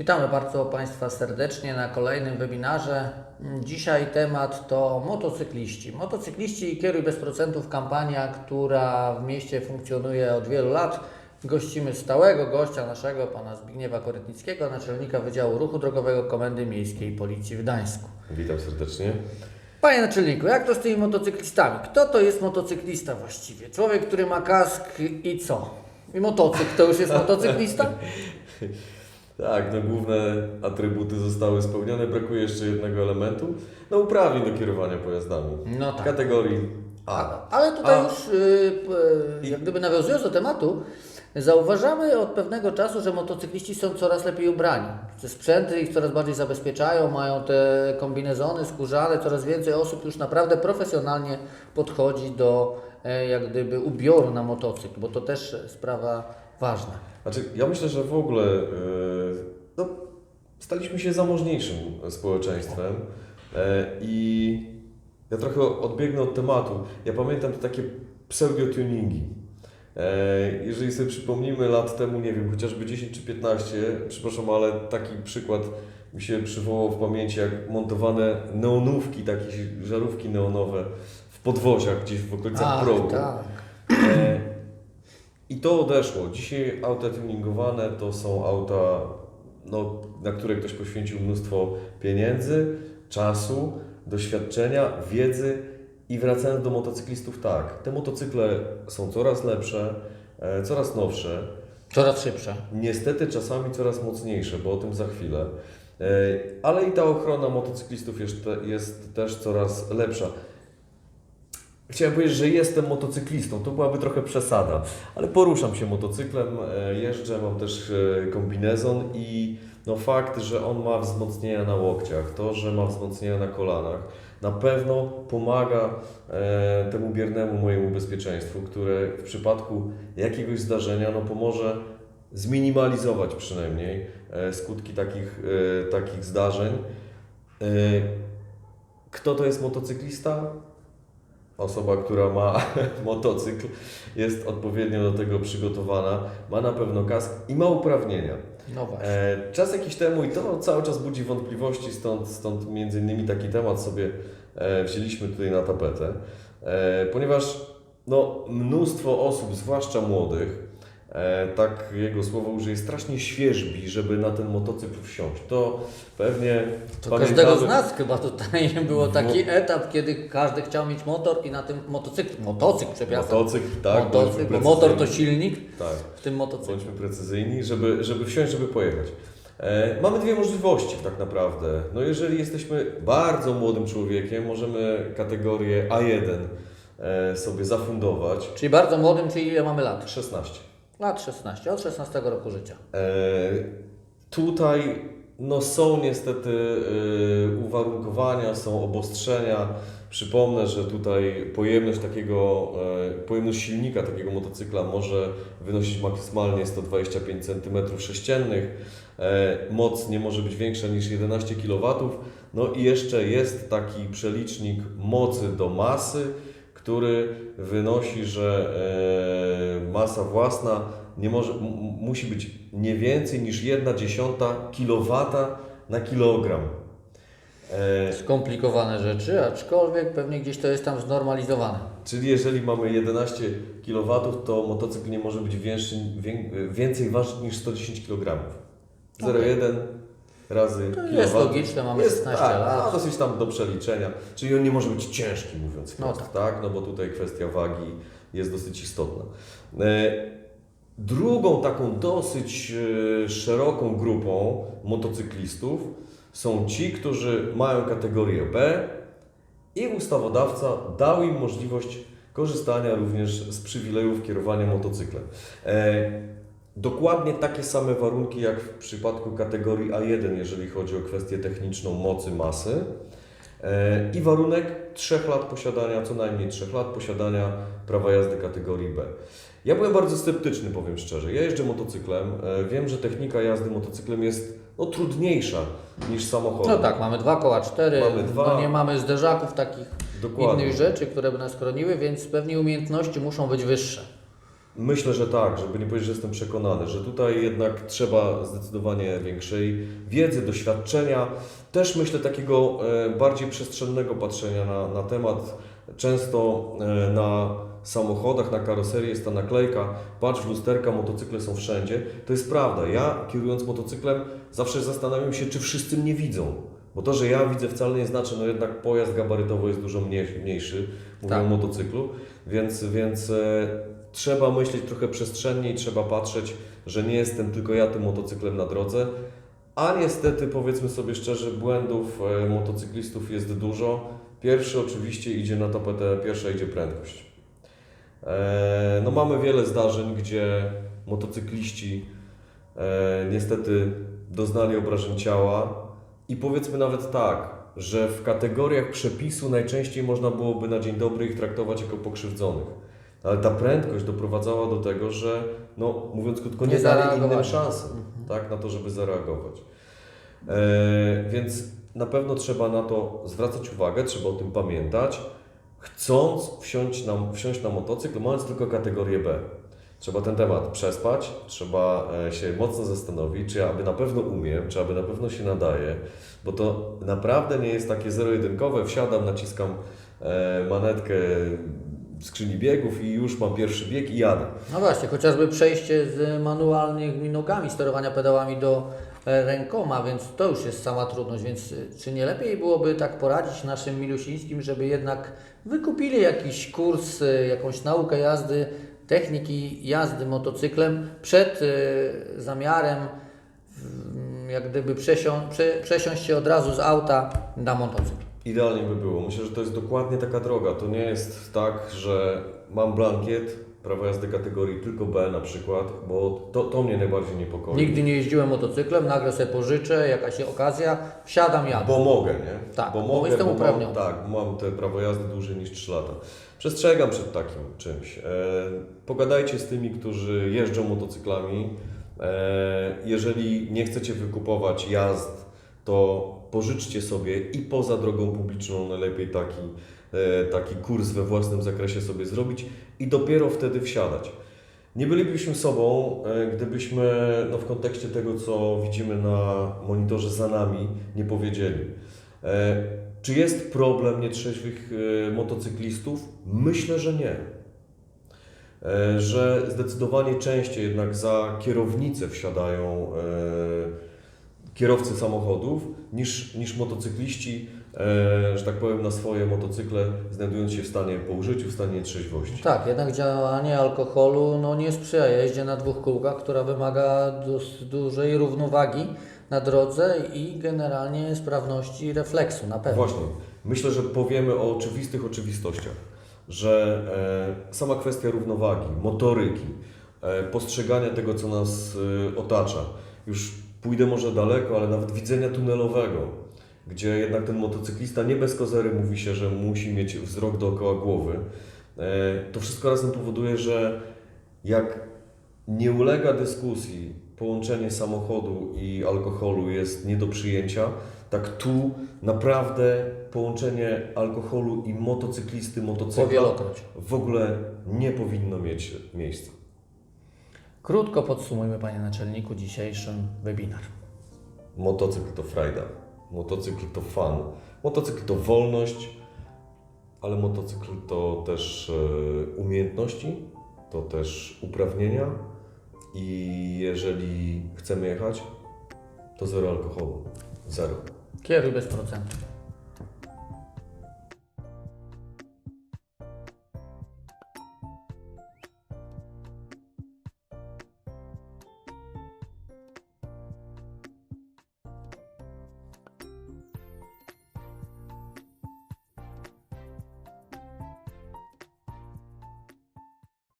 Witamy bardzo Państwa serdecznie na kolejnym webinarze. Dzisiaj temat to motocykliści. Motocykliści i Kieruj Bez Procentów kampania, która w mieście funkcjonuje od wielu lat. Gościmy stałego gościa naszego, pana Zbigniewa Korytnickiego, naczelnika Wydziału Ruchu Drogowego Komendy Miejskiej Policji w Gdańsku. Witam serdecznie. Panie naczelniku, jak to z tymi motocyklistami? Kto to jest motocyklista właściwie? Człowiek, który ma kask i co? I motocykl to już jest motocyklista? Tak, no główne atrybuty zostały spełnione. Brakuje jeszcze jednego elementu. No uprawnień do kierowania pojazdami. No tak. Kategorii A. Ale tutaj A. już, y, p- jak gdyby nawiązując do tematu, zauważamy od pewnego czasu, że motocykliści są coraz lepiej ubrani. Sprzęty ich coraz bardziej zabezpieczają, mają te kombinezony skórzane, coraz więcej osób już naprawdę profesjonalnie podchodzi do e, jak gdyby ubioru na motocykl, bo to też sprawa ważna. Znaczy, ja myślę, że w ogóle yy, no, staliśmy się zamożniejszym społeczeństwem yy, i ja trochę odbiegnę od tematu. Ja pamiętam te takie pseudo-tuningi. Yy, Jeżeli sobie przypomnimy lat temu, nie wiem, chociażby 10 czy 15, przepraszam, ale taki przykład mi się przywołał w pamięci, jak montowane neonówki, takie żarówki neonowe w podwoziach gdzieś w okolicach Ach, progu. tak. E, I to odeszło. Dzisiaj auta tuningowane to są auta, no, na które ktoś poświęcił mnóstwo pieniędzy, czasu, doświadczenia, wiedzy. I wracając do motocyklistów, tak, te motocykle są coraz lepsze, e, coraz nowsze, Coraz szybsze. niestety czasami coraz mocniejsze, bo o tym za chwilę. E, Ale i ta ochrona motocyklistów jest, jest też coraz lepsza. Chciałem powiedzieć, że jestem motocyklistą, to byłaby trochę przesada, ale poruszam się motocyklem, e, jeżdżę, mam też e, kombinezon i no fakt, że on ma wzmocnienia na łokciach, to, że ma wzmocnienia na kolanach, na pewno pomaga e, temu biernemu mojemu bezpieczeństwu, które w przypadku jakiegoś zdarzenia no pomoże zminimalizować przynajmniej skutki takich, takich zdarzeń. Kto to jest motocyklista? Osoba, która ma motocykl, jest odpowiednio do tego przygotowana, ma na pewno kask i ma uprawnienia. No właśnie. E, czas jakiś temu, i to cały czas budzi wątpliwości, stąd, stąd między innymi taki temat sobie e, wzięliśmy tutaj na tapetę, e, ponieważ no, mnóstwo osób, zwłaszcza młodych, tak jego słowo użyje, strasznie świeżbi, żeby na ten motocykl wsiąść. To pewnie To pamiętamy- każdego z nas chyba tutaj było taki No. etap, kiedy każdy chciał mieć motor i na tym motocykl, motocykl, przepraszam, Motocykl, tak, motocykl, bo motor to silnik, Tak. w tym motocykl. Bądźmy precyzyjni, żeby, żeby wsiąść, żeby pojechać. E, mamy dwie możliwości tak naprawdę. No jeżeli jesteśmy bardzo młodym człowiekiem, możemy kategorię A1 e, sobie zafundować. Czyli bardzo młodym, czyli ile mamy lat? 16. Lat 16, od 16 roku życia. E, tutaj no, są niestety e, uwarunkowania, są obostrzenia. Przypomnę, że tutaj pojemność takiego, e, pojemność silnika takiego motocykla może wynosić maksymalnie 125 cm3. E, moc nie może być większa niż 11 kW. No i jeszcze jest taki przelicznik mocy do masy, który wynosi, że e, masa własna nie może, musi być nie więcej niż 1 dziesiąta kW na kilogram. E, Skomplikowane rzeczy, aczkolwiek pewnie gdzieś to jest tam znormalizowane. czyli jeżeli mamy 11 kW, to motocykl nie może być większy, wię- więcej ważyć niż 110 kg. 0,1 razy To jest logiczne, mamy 16 tak, lat. Ma dosyć tam do przeliczenia. Czyli on nie może być ciężki, mówiąc No wprost, tak. No bo tutaj kwestia wagi jest dosyć istotna. E, Drugą taką dosyć e, szeroką grupą motocyklistów są ci, którzy mają kategorię B i ustawodawca dał im możliwość korzystania również z przywilejów kierowania motocyklem. Dokładnie takie same warunki jak w przypadku kategorii A1, jeżeli chodzi o kwestię techniczną mocy, masy. E, I warunek 3 lat posiadania, co najmniej 3 lat posiadania prawa jazdy kategorii B. Ja byłem bardzo sceptyczny, powiem szczerze. Ja jeżdżę motocyklem. e, Wiem, że technika jazdy motocyklem jest no, trudniejsza niż samochodem. No tak, mamy dwa koła cztery, Mamy dwa. no nie mamy zderzaków takich Dokładnie. innych rzeczy, które by nas chroniły, więc pewnie umiejętności muszą być wyższe. Myślę, że tak, żeby nie powiedzieć, że jestem przekonany, że tutaj jednak trzeba zdecydowanie większej wiedzy, doświadczenia, też myślę takiego e, bardziej przestrzennego patrzenia na, na temat. Często e, na samochodach, na karoserii jest ta naklejka, patrz w lusterka, motocykle są wszędzie. To jest prawda. Ja kierując motocyklem zawsze zastanawiam się, czy wszyscy mnie widzą. Bo to, że ja widzę wcale nie znaczy, no jednak pojazd gabarytowo jest dużo mniej, mniejszy, mówię Tak. o motocyklu, więc, więc e, trzeba myśleć trochę przestrzennie i trzeba patrzeć, że nie jestem tylko ja tym motocyklem na drodze, a niestety powiedzmy sobie szczerze, błędów e, motocyklistów jest dużo. Pierwszy oczywiście idzie na tapetę, pierwsza idzie prędkość. E, no mamy wiele zdarzeń, gdzie motocykliści e, niestety doznali obrażeń ciała i powiedzmy nawet tak, że w kategoriach przepisu najczęściej można byłoby na dzień dobry ich traktować jako pokrzywdzonych. Ale ta prędkość doprowadzała do tego, że no, mówiąc krótko, nie, Nie dali innym szansy tak, na to, żeby zareagować. E, więc na pewno trzeba na to zwracać uwagę, trzeba o tym pamiętać, chcąc wsiąść na, wsiąść na motocykl, mając tylko kategorię B. Trzeba ten temat przespać, trzeba e, się mocno zastanowić, czy ja aby na pewno umiem, czy aby na pewno się nadaje, bo to naprawdę nie jest takie zero-jedynkowe, wsiadam, naciskam e, manetkę skrzyni biegów i już mam pierwszy bieg i jadę. No właśnie, chociażby przejście z manualnymi nogami, sterowania pedałami do e, rękoma, więc to już jest sama trudność, więc y, czy nie lepiej byłoby tak poradzić naszym milusińskim, żeby jednak wykupili jakiś kurs, y, jakąś naukę jazdy, techniki jazdy motocyklem przed zamiarem jak gdyby przesią, prze, przesiąść się od razu z auta na motocykl. Idealnie by było. Myślę, że to jest dokładnie taka droga. To nie jest tak, że mam blankiet, prawo jazdy kategorii tylko B na przykład, bo to, to mnie najbardziej niepokoi. Nigdy nie jeździłem motocyklem, nagle sobie pożyczę, jakaś okazja, wsiadam, jadę. Bo mogę, nie? Tak, bo mogę, jestem bo uprawniony. Tak, mam te prawo jazdy dłużej niż 3 lata. Przestrzegam przed takim czymś. E, pogadajcie z tymi, którzy jeżdżą motocyklami. E, jeżeli nie chcecie wykupować jazd, to pożyczcie sobie i poza drogą publiczną najlepiej taki, e, taki kurs we własnym zakresie sobie zrobić i dopiero wtedy wsiadać. Nie bylibyśmy sobą, e, gdybyśmy no, w kontekście tego, co widzimy na monitorze za nami, nie powiedzieli. E, Czy jest problem nietrzeźwych motocyklistów? Myślę, że nie. Że zdecydowanie częściej jednak za kierownicę wsiadają kierowcy samochodów niż, niż motocykliści, e, że tak powiem, na swoje motocykle, znajdując się w stanie po użyciu, w stanie trzeźwości. Tak, jednak działanie alkoholu no, nie sprzyja jeździe na dwóch kółkach, która wymaga dużej równowagi na drodze i generalnie sprawności refleksu na pewno. Właśnie. Myślę, że powiemy o oczywistych oczywistościach, że e, sama kwestia równowagi, motoryki, e, postrzegania tego, co nas e, otacza, już pójdę może daleko, ale nawet widzenia tunelowego, gdzie jednak ten motocyklista nie bez kozery mówi się, że musi mieć wzrok dookoła głowy. E, to wszystko razem powoduje, że jak nie ulega dyskusji połączenie samochodu i alkoholu jest nie do przyjęcia, tak tu naprawdę połączenie alkoholu i motocyklisty, motocykla w ogóle nie powinno mieć miejsca. Krótko podsumujmy, Panie Naczelniku, dzisiejszy webinar. Motocykl to frajda, motocykl to fan, motocykl to wolność, ale motocykl to też e, umiejętności, to też uprawnienia i jeżeli chcemy jechać, to zero alkoholu. Zero. Kieruj bez procentu.